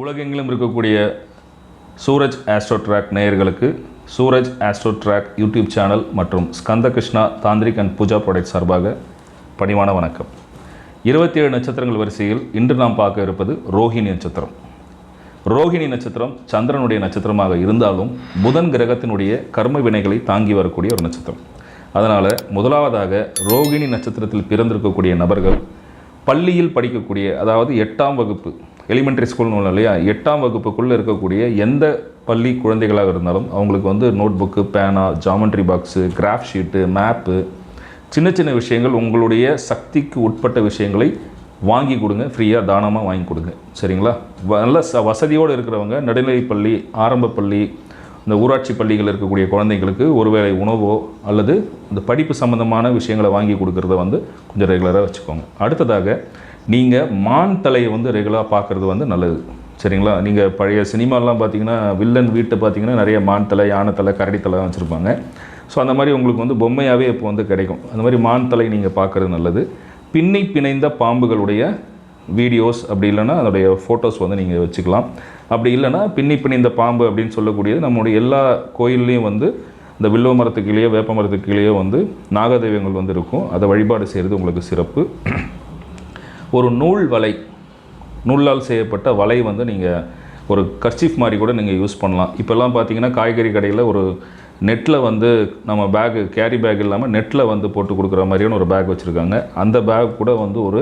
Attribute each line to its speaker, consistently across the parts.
Speaker 1: உலகெங்கிலும் இருக்கக்கூடிய Suraj astro track நேயர்களுக்கு Suraj astro track YouTube channel மற்றும் ஸ்கந்த கிருஷ்ணா தாந்திரிக் அண்ட் பூஜா ப்ராடக்ட் சார்பாக பணிவான வணக்கம். இருபத்தி ஏழு நட்சத்திரங்கள் வரிசையில் இன்று நாம் பார்க்க இருப்பது ரோஹிணி நட்சத்திரம். ரோஹிணி நட்சத்திரம் சந்திரனுடைய நட்சத்திரமாக இருந்தாலும் புதன் கிரகத்தினுடைய கர்ம வினைகளை தாங்கி வரக்கூடிய ஒரு நட்சத்திரம். அதனால் முதலாவதாக ரோகிணி நட்சத்திரத்தில் பிறந்திருக்கக்கூடிய நபர்கள் பள்ளியில் படிக்கக்கூடிய அதாவது எட்டாம் வகுப்பு எலிமெண்ட்ரி ஸ்கூல்னு ஒன்று இல்லையா? எட்டாம் வகுப்புக்குள்ளே இருக்கக்கூடிய எந்த பள்ளி குழந்தைகளாக இருந்தாலும் அவங்களுக்கு வந்து நோட் புக்கு பேனா geometry box graph sheet map சின்ன சின்ன விஷயங்கள் உங்களுடைய சக்திக்கு உட்பட்ட விஷயங்களை வாங்கி கொடுங்க. ஃப்ரீயாக தானமாக வாங்கி கொடுங்க. சரிங்களா? நல்ல ச வசதியோடு இருக்கிறவங்க நடுநிலைப்பள்ளி ஆரம்ப பள்ளி இந்த ஊராட்சி பள்ளிகள் இருக்கக்கூடிய குழந்தைங்களுக்கு ஒருவேளை உணவோ அல்லது இந்த படிப்பு சம்மந்தமான விஷயங்களை வாங்கி கொடுக்குறத வந்து கொஞ்சம் ரெகுலராக வச்சுக்கோங்க. அடுத்ததாக நீங்கள் மான் தலையை வந்து ரெகுலராக பார்க்குறது வந்து நல்லது. சரிங்களா? நீங்கள் பழைய சினிமாலாம் பார்த்தீங்கன்னா வில்லன் வீட்டை பார்த்தீங்கன்னா நிறைய மான் தலை யானை தலை கரடி தலை வச்சுருப்பாங்க. ஸோ அந்த மாதிரி உங்களுக்கு வந்து பொம்மையாகவே இப்போ வந்து கிடைக்கும். அந்த மாதிரி மான் தலை நீங்கள் பார்க்குறது நல்லது. பின்னி பிணைந்த பாம்புகளுடைய வீடியோஸ் அப்படி இல்லைன்னா அதோடைய ஃபோட்டோஸ் வந்து நீங்கள் வச்சுக்கலாம். அப்படி இல்லைன்னா பின்னி பிணைந்த பாம்பு அப்படின்னு சொல்லக்கூடியது நம்முடைய எல்லா கோயில்லையும் வந்து இந்த வில்லுவ மரத்துக்கு கீழேயோ வேப்ப மரத்துக்கு கீழேயோ வந்து நாகதெய்வங்கள் வந்து இருக்கும். அதை வழிபாடு செய்கிறது உங்களுக்கு சிறப்பு. ஒரு நூல் வலை நூலால் செய்யப்பட்ட வலை வந்து நீங்கள் ஒரு கர்ச்சீஃப் மாதிரி கூட நீங்கள் யூஸ் பண்ணலாம். இப்போல்லாம் பார்த்தீங்கன்னா காய்கறி கடையில் ஒரு நெட்டில் வந்து நம்ம பேக்கு கேரி பேக் இல்லாமல் நெட்டில் வந்து போட்டு கொடுக்குற மாதிரியான ஒரு பேக் வச்சுருக்காங்க. அந்த பேக் கூட வந்து ஒரு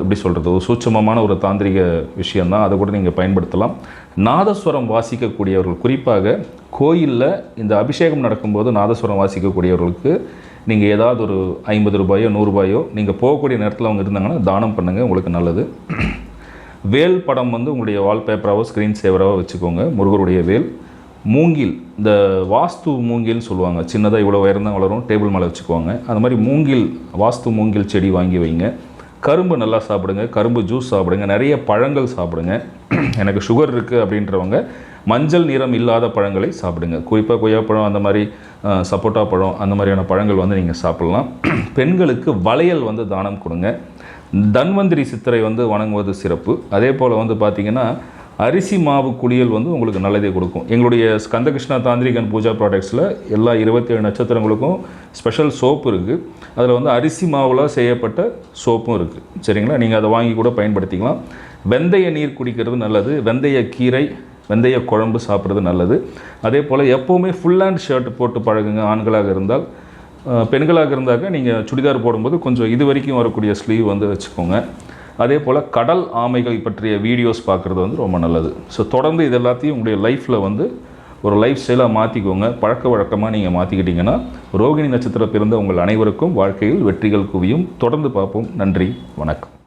Speaker 1: எப்படி சொல்கிறது ஒரு சூட்சமமான ஒரு தாந்திரிக விஷயந்தான் அதை கூட நீங்கள் பயன்படுத்தலாம். நாதஸ்வரம் வாசிக்கக்கூடியவர்கள் குறிப்பாக கோயிலில் இந்த அபிஷேகம் நடக்கும்போது நாதஸ்வரம் வாசிக்கக்கூடியவர்களுக்கு நீங்கள் ஏதாவது ஒரு ஐம்பது ரூபாயோ நூறுரூபாயோ நீங்கள் போகக்கூடிய நேரத்தில் அவங்க இருந்தாங்கன்னா தானம் பண்ணுங்கள் உங்களுக்கு நல்லது. வேல் படம் வந்து உங்களுடைய வால்பேப்பராகவோ ஸ்க்ரீன் சேவராகவோ வச்சுக்கோங்க. முருகருடைய வேல். மூங்கில். இந்த வாஸ்து மூங்கில்னு சொல்லுவாங்க. சின்னதாக இவ்வளோ உயரம் வளரும் டேபிள் மேலே வச்சுக்குவாங்க. அந்த மாதிரி மூங்கில் வாஸ்து மூங்கில் செடி வாங்கி வைங்க. கரும்பு நல்லா சாப்பிடுங்க. கரும்பு ஜூஸ் சாப்பிடுங்க. நிறைய பழங்கள் சாப்பிடுங்க. எனக்கு சுகர் இருக்குது அப்படின்றவங்க மஞ்சள் நிறம் இல்லாத பழங்களை சாப்பிடுங்க. குறிப்பாக கொய்யாப்பழம் அந்த மாதிரி சப்போட்டா பழம் அந்த மாதிரியான பழங்கள் வந்து நீங்கள் சாப்பிட்லாம். பெண்களுக்கு வளையல் வந்து தானம் கொடுங்க. தன்வந்திரி சித்திரை வந்து வணங்குவது சிறப்பு. அதே போல் வந்து பார்த்திங்கன்னா அரிசி மாவு குளியல் வந்து உங்களுக்கு நல்லதே கொடுக்கும். எங்களுடைய ஸ்கந்தகிருஷ்ணா தாந்திரிகன் பூஜா ப்ராடக்ட்ஸில் எல்லா இருபத்தேழு நட்சத்திரங்களுக்கும் ஸ்பெஷல் சோப்பு இருக்குது அதில் வந்து அரிசி மாவில் செய்யப்பட்ட சோப்பும் இருக்குது சரிங்களா? நீங்கள் அதை வாங்கி கூட பயன்படுத்திக்கலாம். வெந்தய நீர் குடிக்கிறது நல்லது. வெந்தய கீரை வெந்தய குழம்பு சாப்பிட்றது நல்லது. அதே போல் எப்போவுமே ஃபுல் ஹேண்ட் ஷர்ட் போட்டு பழகுங்க ஆண்களாக இருந்தால். பெண்களாக இருந்தாக்க நீங்கள் சுடிதார் போடும்போது கொஞ்சம் இது வரைக்கும் வரக்கூடிய ஸ்லீவ் வந்து வச்சுக்கோங்க. அதே போல் கடல் ஆமைகள் பற்றிய வீடியோஸ் பார்க்குறது வந்து ரொம்ப நல்லது. ஸோ தொடர்ந்து இது எல்லாத்தையும் உங்களுடைய லைஃப்பில் வந்து ஒரு லைஃப் ஸ்டைலாக மாற்றிக்கோங்க பழக்க வழக்கமாக நீங்கள் மாற்றிக்கிட்டீங்கன்னா ரோகிணி நட்சத்திரம் பிறந்த உங்கள் அனைவருக்கும் வாழ்க்கையில் வெற்றிகள் குவியும். தொடர்ந்து பார்ப்போம். நன்றி. வணக்கம்.